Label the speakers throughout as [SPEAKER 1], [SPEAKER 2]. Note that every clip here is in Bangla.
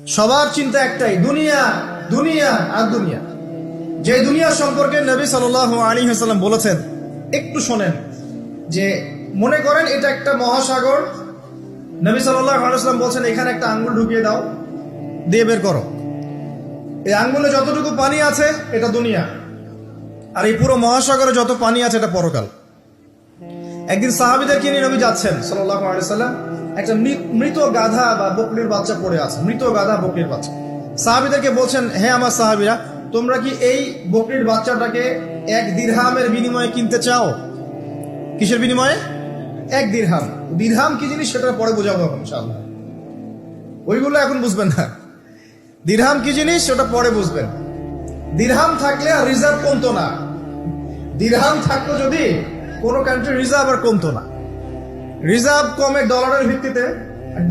[SPEAKER 1] সবার চিন্তা একটাই, দুনিয়া দুনিয়া আর দুনিয়া। যে দুনিয়া সম্পর্কে নবী সাল আলী হাসাল্লাম বলেছেন, একটু শোনেন, যে মনে করেন এটা একটা মহাসাগর। নবী সাল্লাহ আলাইসাল্লাম বলছেন, এখানে একটা আঙ্গুল ঢুকিয়ে দাও, দিয়ে বের করো। এই আঙ্গুলে যতটুকু পানি আছে, এটা দুনিয়া। আর এই পুরো মহাসাগরে যত পানি আছে, এটা পরকাল। একদিন সাহাবিদেরকে নিয়ে নবী যাচ্ছেন সাল্লাহ আলাইসাল্লাম একটা মৃত গাধা বা বকরির বাচ্চা পড়ে আছে, মৃত গাধা বকরির বাচ্চা। সাহাবিদেরকে বলছেন, হে আমার সাহাবিরা, তোমরা কি এই বকরির বাচ্চাটাকে এক দিরহামের বিনিময়ে কিনতে চাও? কিসের বিনিময়ে? এক দিরহাম। দিরহাম কি জিনিস সেটা পরে বোঝাবো এখন ওইগুলো এখন বুঝবেন না। দিরহাম কি জিনিস সেটা পরে বুঝবেন। দিরহাম থাকলে আর রিজার্ভ কমতো না। দিরহাম থাকতো যদি কোনো কান্ট্রি রিজার্ভ আর কমতো না। রিজার্ভ কমে ডলারের ভিত্তিতে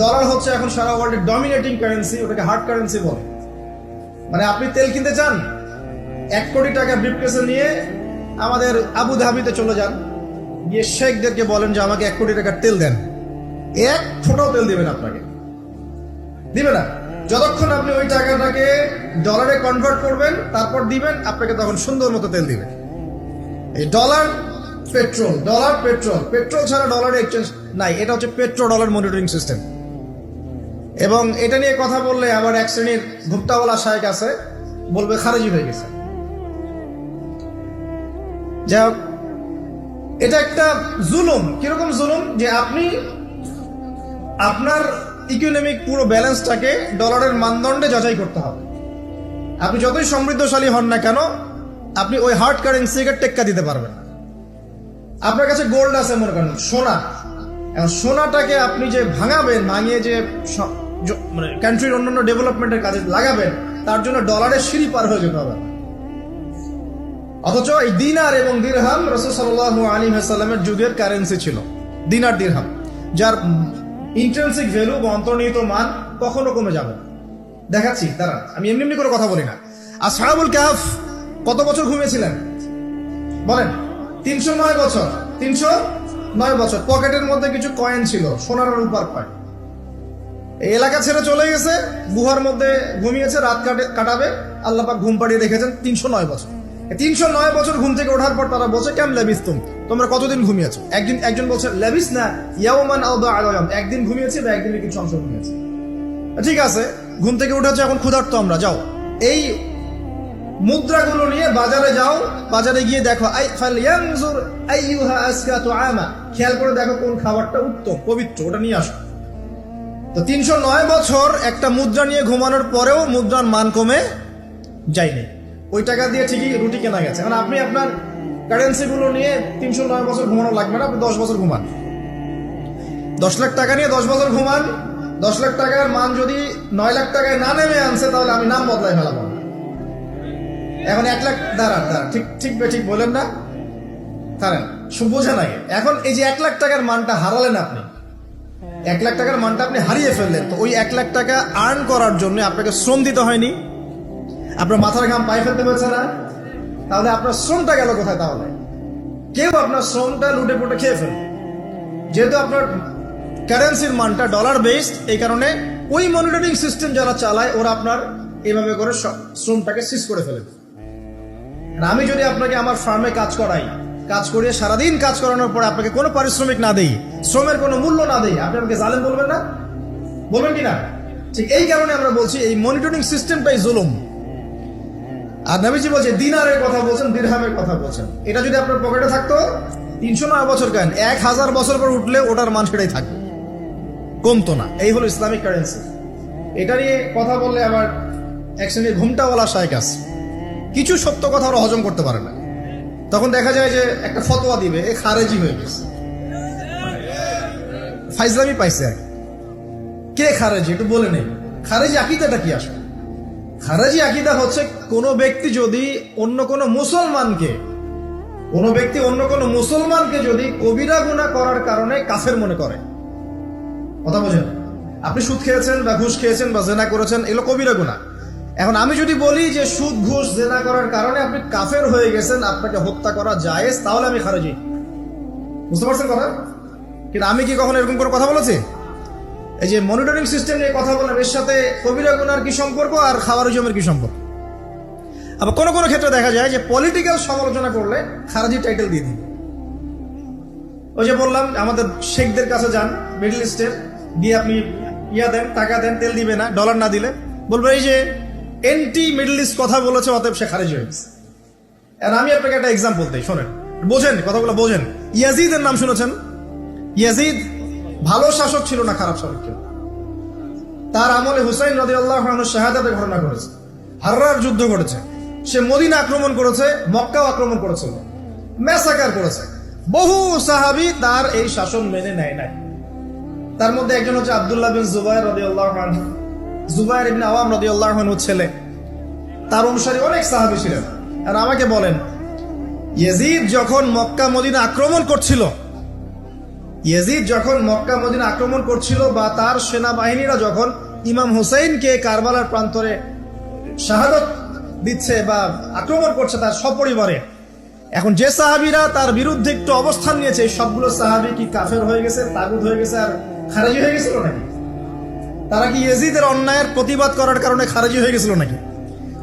[SPEAKER 1] ডলার হচ্ছে এখন সারা ওয়ার্ল্ডের ডমিনেটিং কারেন্সি ওটাকে হার্ড কারেন্সি বলে। মানে আপনি তেল কিনতে চান, এক কোটি টাকা ব্রিফকেসে নিয়ে আমাদের আবু ধাবিতে চলে যান, গিয়ে শেখদেরকে বলেন যে আমাকে এক কোটি টাকার তেল দেন। এক ফোটাও তেল দিবেন আপনাকে। দিবে না। যতক্ষণ আপনি ওই টাকাটাকে ডলারে কনভার্ট করবেন, তারপর দিবেন, আপনাকে তখন সুন্দর মতো তেল দিবে এই dollar petrol dollar petrol. Petrol ছাড়া ডলার এক্সচেঞ্জ নাই। এটা হচ্ছে পেট্রো ডলার মনিটরিং সিস্টেম এবং এটা নিয়ে কথা বললে আবার এক শ্রেণির ভুক্তাওয়ালা শায়েক আছে বলবে খারেজি হয়ে গেছে। যাই হোক, এটা একটা জুলুম। কীরকম জুলুম? যে আপনি আপনার ইকোনমিক পুরো ব্যালেন্সটাকে ডলারের মানদণ্ডে যাচাই করতে হবে। আপনি যতই সমৃদ্ধশালী হন না কেন আপনি ওই হার্ড কারেন্সিকে টেক্কা দিতে পারবেন না। আপনার কাছে গোল্ড আছে মনে করেন, সোনা। এখন সোনাটাকে আপনি যে ভাঙাবেন, ভাঙিয়ে যে মানে কান্ট্রির অন্যান্য ডেভেলপমেন্টের কাজে লাগাবেন, তার জন্য ডলারের সিঁড়ি পার হয়ে যেতে হবে। অথচ এই দিনার এবং দিরহাম রসুল সাল্লাহ আলী হাসাল্লামের যুগের কারেন্সি ছিল, দিনার দিরহাম, যার ইন্ট্রেন্সিক ভ্যালু বা অন্তর্নিহিত মান কখনো কমে যাবে দেখাচ্ছি তারা আমি এমনি এমনি করে কথা বলি না। আর সাহাবুল কাহাফ কত বছর ঘুমিয়েছিলেন? বলেন। তিনশো নয় বছর, তিনশো নয় বছর। পকেটের মধ্যে কিছু কয়েন ছিল, সোনার রূপার কয়েন এই এলাকা ছেড়ে চলে গেছে, গুহার মধ্যে ঘুমিয়েছে, রাত কাটে কাটাবে। আল্লাহ পাক ঘুম পাড়িয়ে রেখেছেন তিনশো নয় বছর। তিনশো নয় বছর ঘুম থেকে ওঠার পর তারা বলছে কেম লেবিস তুম? তোমরা কতদিন ঘুমিয়েছো? একদিন একজন বলছে, লেবিস না, ইয়াওমান আলয়াম। একদিন ঘুমিয়েছি বা একদিন কিছু অংশ ঘুমিয়েছি। ঠিক আছে, ঘুম থেকে উঠেছে এখন ক্ষুধার্ত আমরা, যাও। এই মুদ্রাগুলো নিয়ে বাজারে যাও, বাজারে গিয়ে দেখো খেয়াল করে দেখো কোন খাবারটা উত্তম, পবিত্র, ওটা নিয়ে আসো। তো তিনশো নয় বছর একটা মুদ্রা নিয়ে ঘুমানোর পরেও মুদ্রার মান কমে যায়নি। ওই টাকা দিয়ে ঠিকই রুটি কেনা গেছে। এখন আপনি আপনার কারেন্সি গুলো নিয়ে তিনশো নয় বছর ঘুমানো লাগবে না দশ বছর ঘুমান। দশ লাখ টাকা নিয়ে দশ বছর ঘুমান, দশ লাখ টাকার মান যদি নয় লাখ টাকায় না নেমে আনছে, তাহলে আমি নাম বদলাই ফেলাবো। এখন এক লাখ, দাঁড়ান দাঁড়ান, ঠিক ঠিক ঠিক বলেন না। দাঁড়ান বোঝা নাই। এখন এই যে এক লাখ টাকার মানটা হারালেন আপনি, এক লাখ টাকার মানটা আপনি হারিয়ে ফেললেন, তো ওই এক লাখ টাকা আর্ন করার জন্য আপনাকে শ্রম দিতে হয়নি। আপনার মাথার ঘাম পায়ে ফেলতে পেরেছে না? তাহলে আপনার শ্রমটা গেল কোথায় তাহলে? কেউ আপনার শ্রমটা লুটে পুটে খেয়ে ফেলবে। যেহেতু আপনার কারেন্সির মানটা ডলার বেসড এই কারণে ওই মনিটরিং সিস্টেম যারা চালায়, ওরা আপনার এইভাবে করে শ্রমটাকে সিজ করে ফেলে। আমি যদি আপনাকে আমার ফার্মে কাজ করাই, কাজ করিয়ে সারাদিন কাজ করানোর পরে আপনাকে কোনো পারিশ্রমিক না দেই, শ্রমের কোনো মূল্য না দেই, আপনি আমাকে জালেম বলবেন না? বলবেন কি না? ঠিক এই কারণে আমরা বলছি এই মনিটরিং সিস্টেমটাই জুলুম। আর নবীজি বলছে, দিনারের কথা বলছেন, দিরহামের কথা বলছেন। এটা যদি আপনার পকেটে থাকতো, তিনশো নয় বছর কেন? এক হাজার বছর পর উঠলে ওটার মান সেটাই থাকবে কমতো না। এই হলো ইসলামিক কারেন্সি এটা নিয়ে কথা বললে আবার এক শ্রেণির ঘুমটাওয়ালা শায়ক আছে। কিছু সত্য কথা ওরা হজম করতে পারে না। তখন দেখা যায় যে একটা ফতোয়া দিবে, এ খারেজি হয়ে গেছে। ফাইজলামি পাইছে আর কে খারেজি? একটু বলে নেই। খারেজি আকিদাটা কি আসলে? খারেজি আকিদা হচ্ছে কোনো ব্যক্তি যদি অন্য কোনো মুসলমানকে, কোনো ব্যক্তি অন্য কোনো মুসলমানকে যদি কবিরা গুণা করার কারণে কাফের মনে করে। কথা বোঝেন? আপনি সুদ খেয়েছেন বা ঘুষ খেয়েছেন বা জেনা করেছেন, এগুলো কবিরা গুণা এখন আমি যদি বলি যে সুদ, ঘুষ, জেনা করার কারণে আপনি কাফের হয়ে গেছেন, আপনাকে হত্যা করা জায়েজ, তাহলে আমি খারাজি। বুঝতে পারছেন কথা? কিন্তু আমি কি কখনো এরকম করে কথা বলেছি? এই যে মনিটরিং সিস্টেম নিয়ে কথা বললাম, এর সাথে কবিরা গুনার কি সম্পর্ক আর খাওয়ারিজমের কি সম্পর্ক? আবার কোনো কোনো ক্ষেত্রে দেখা যায় যে পলিটিক্যাল সমালোচনা করলে খারাজি টাইটেল দিয়ে দিন। ওই যে বললাম, আমাদের শেখদের কাছে যান মিডল ইস্টের দিয়ে আপনি ইয়া দেন, টাকা দেন, তেল দিবে না ডলার না দিলে। বলবে, এই যে এন্টি মিডল ইস্ট কথা বলেছে, অতএব সে খারিজ হয়ে গেছে। আর আমি আপনাকে একটা এক্সাম্পল দিই, শোনেন। বোঝেন, কথাগুলো বোঝেন। ইয়াজিদের নাম শুনেছেন? ইয়াজিদ ভালো শাসক ছিল না, খারাপ শাসক ছিল। তার আমলে হুসাইন রদি আল্লাহ শাহাদাতের ঘটনা করেছে হার্রার যুদ্ধ করেছে সে মদিনা আক্রমণ করেছে, মক্কাও আক্রমণ করেছে। ম্যাসাকার করেছে। বহু সাহাবি তার এই শাসন মেনে নেয় নাই। তার মধ্যে একজন হচ্ছে আব্দুল্লাহ বিন জুবাইর রদি আল্লাহ জুবাইর ইবনে আওয়াম রদি আল্লাহ ছেলে। তার অনুসারী অনেক সাহাবি ছিলেন। আর আমাকে বলেন, ইয়েজিদ যখন মক্কা মদিনা আক্রমণ করছিল, ইয়েজিদ যখন মক্কা মদিনা আক্রমণ করছিল বা তার সেনাবাহিনীরা যখন ইমাম হুসাইনকে কারবালার প্রান্তরে শাহাদত দিচ্ছে বা আক্রমণ করছে তার সপরিবারে, এখন যে সাহাবিরা তার বিরুদ্ধে একটু অবস্থান নিয়েছে সবগুলো সাহাবি কি কাফের হয়ে গেছে তাগুদ হয়ে গেছে, আর খারাজি হয়ে গেছিল নাকি? তারা কি ইয়েজিদের অন্যায়ের প্রতিবাদ করার কারণে খারাজি হয়ে গেছিল নাকি?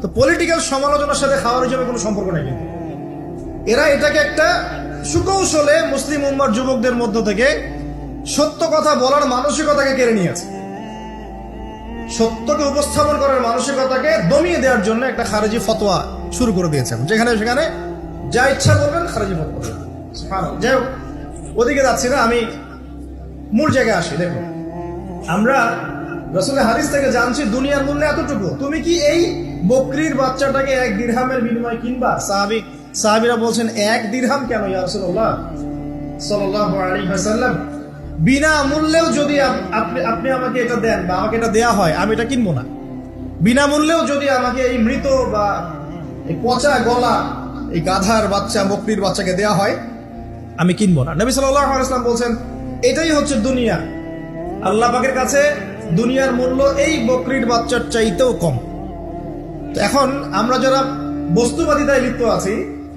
[SPEAKER 1] তো পলিটিক্যাল সমালোচনার সাথে খাওয়ার হিসেবে কোনো সম্পর্ক নেই কিন্তু। এরা এটাকে একটা সুকৌশলে মুসলিম উম্মার যুবকদের মধ্য থেকে সত্য কথা বলার মানসিকতাকে কেড়ে নিয়েছে। সত্যকে উপস্থাপন করার মানসিকতাকে দমিয়ে দেওয়ার জন্য একটা খারেজি ফতোয়া শুরু করে দিয়েছেন যেখানে সেখানে যা ইচ্ছা করবেন খারেজি ফতোয়া। যাই হোক, ওদিকে যাচ্ছি না, আমি মূল জায়গায় আসি, দেখুন। আমরা রসুলের হাদিস থেকে জানছি, দুনিয়ার মূল্য এতটুকু। তুমি কি এই বকরির বাচ্চাটাকে এক দিরহামের বিনিময়ে কিনবা? সাহাবি, সাহাবিরা বলছেন, এক দিরহাম কেন ইয়া রাসূলুল্লাহ? সাল্লাল্লাহু আলাইহি ওয়াসাল্লাম, বিনা মূল্যেও যদি আপনি আপনি আমাকে এটা দেন বা আমাকে এটা দেয়া হয়, আমি এটা কিনবো না। বিনা মূল্যেও যদি আমাকে এই মৃত বা এই পচা গলা, এই গাধার বাচ্চা, বকরির বাচ্চাকে দেয়া হয়, আমি কিনবো না। নবী আলাইহি বলছেন, এটাই হচ্ছে দুনিয়া। আল্লাহ পাকের কাছে দুনিয়ার মূল্য এই বকরির বাচ্চার চাইতেও কম। তো এখন আমরা যারা বস্তুবাদিতায় লিপ্ত আছি,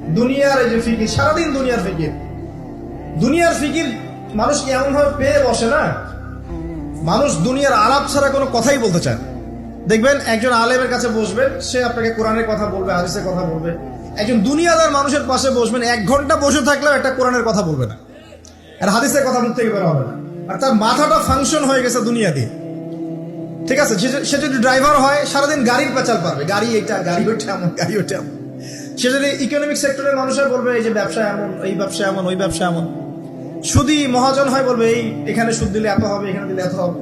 [SPEAKER 1] দুনিয়ার এই যে ফিকির, সারাদিন দুনিয়ার ফিকির। দুনিয়ার ফিকির মানুষ কি এমন ভাবে পেয়ে বসে না? মানুষ দুনিয়ার আলাপ ছাড়া কোনো কথাই বলতে চায় দেখবেন, একজন আলেমের কাছে বসবেন সে আপনাকে কোরআনের কথা বলবে, হাদিসের কথা বলবে। একজন দুনিয়াদার মানুষের পাশে বসবেন, এক ঘণ্টা বসে থাকলেও একটা কোরআনের কথা বলবে না। আর হাদিসের কথা মুখ থেকে হবে না। আর তার মাথাটা ফাংশন হয়ে গেছে দুনিয়া দিয়ে। ঠিক আছে সে- যদি ড্রাইভার হয়, সারাদিন গাড়ির পেঁচাল পারবে। গাড়ি এটা, গাড়ি ওইটা এমন, গাড়ি ওইটা এমন। সে যদি ইকোনমিক সেক্টরের মানুষের বলবে, এই যে ব্যবসা এমন, এই ব্যবসা এমন, ওই ব্যবসা এমন। সুদি মহাজন হয় বলবে, এই, এখানে সুদ দিলে এত হবে, এখানে দিলে এত হবে।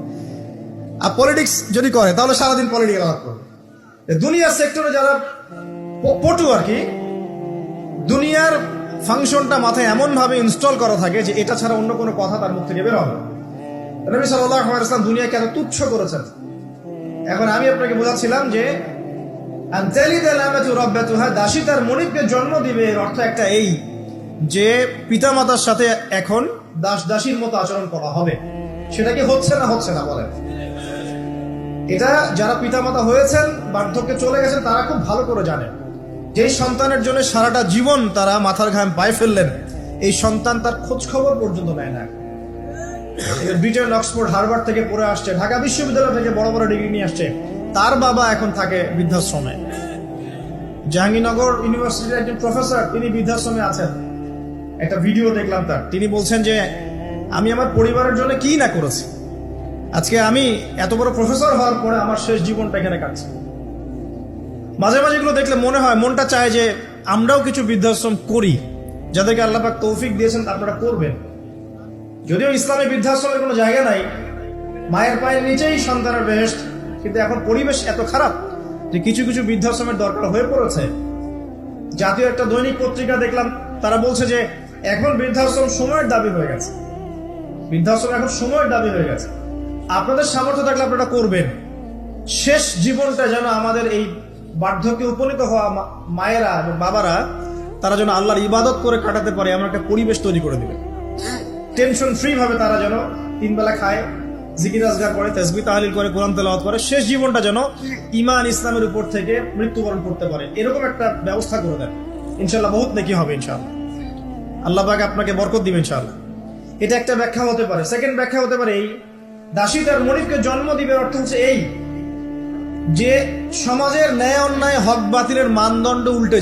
[SPEAKER 1] আর পলিটিক্স যদি করে, তাহলে সারাদিন পলিটিক্যাল আলাপ করবে। দুনিয়ার সেক্টরে যারা পটু আর কি, দুনিয়ার ফাংশনটা মাথায় এমন ভাবে ইনস্টল করা থাকে যে এটা ছাড়া অন্য কোনো কথা তার মুখ থেকে বের হবে না। নবী সাল্লাল্লাহু আলাইহি দুনিয়াকে এত তুচ্ছ করেছেন। এখন আমি আপনাকে বোঝাচ্ছিলাম যে দাসী তার মনিবকে জন্ম দিবে এর অর্থ একটা এই যে পিতামাতার সাথে এখন দাস দাসীর মতো আচরণ করা হবে। সেটা কি হচ্ছে না হচ্ছে না বলেন? এটা যারা পিতামাতা হয়েছেন, বার্ধক্যে চলে গেছেন, তারা খুব ভালো করে জানেন। যেই সন্তানের জন্য সারাটা জীবন তারা মাথার ঘাম পায়ে ফেললেন, এই সন্তান তার খোঁজ খবর পর্যন্ত নেয় না ব্রিটেন, অক্সফোর্ড, হার্ভার্ড থেকে পড়ে আসছে, ঢাকা বিশ্ববিদ্যালয় থেকে বড় বড় ডিগ্রি নিয়ে আসছে। তার বাবা এখন থাকে বৃদ্ধাশ্রমে। জাহাঙ্গীরনগর ইউনিভার্সিটির একজন প্রফেসর, তিনি বৃদ্ধাশ্রমে আছেন। একটা ভিডিও দেখলাম তার। তিনি বলছেন যে, আমি আমার পরিবারের জন্য কি না করেছি? আজকে আমি এত বড় প্রফেসর হওয়ার পরে আমার শেষ জীবনটা এখানে কাটছে। মাঝে মাঝে এগুলো দেখলে মনে হয়, মনটা চায় যে, আমরাও কিছু বৃদ্ধাশ্রম করি, যাদেরকে আল্লাপাক তৌফিক দিয়েছেন আপনারা করবেন। যদিও ইসলামে বৃদ্ধাশ্রমের কোনো জায়গা নাই, মায়ের পায়ের নিচেই সন্তানের বেহেস্ট কিন্তু এখন পরিবেশ এত খারাপ যে কিছু কিছু বৃদ্ধাশ্রমের দরকার হয়ে পড়েছে। জাতীয় একটা দৈনিক পত্রিকা দেখলাম, তারা বলছে যে এখন বৃদ্ধাশ্রম সময়ের দাবি হয়ে গেছে। বৃদ্ধাশ্রম এখন সময়ের দাবি হয়ে গেছে। আপনাদের সামর্থ্য থাকলে আপনারা করবেন। শেষ জীবনটা যেন আমাদের এই বার্ধক্যে উপনীত হওয়া মায়েরা এবং বাবারা, তারা যেন আল্লাহর ইবাদত করে কাটাতে পারে, এমন একটা পরিবেশ তৈরি করে দিবে টেনশন ফ্রি ভাবে তারা যেন তিন বেলা খায়, জিকির আজগার করে তেসবি তাহলিল করে, কোরআন তেলাওয়াত করে, শেষ জীবনটা যেন ইমান ইসলামের উপর থেকে মৃত্যুবরণ করতে পারে। এরকম একটা ব্যবস্থা করে দেন। ইনশাল্লাহ বহুত নাকি হবে ইনশাল্লাহ আল্লাহ পাক আপনাকে বরকত দিবে ইনশাল্লাহ এটা একটা ব্যাখ্যা হতে পারে। সেকেন্ড ব্যাখ্যা হতে পারে এই, দাসী তার মনিবকে জন্ম দিবে অর্থ হচ্ছে এই, যে সমাজের ন্যায় অন্যায় হক বাতিলের মানদণ্ড উল্টে যায়।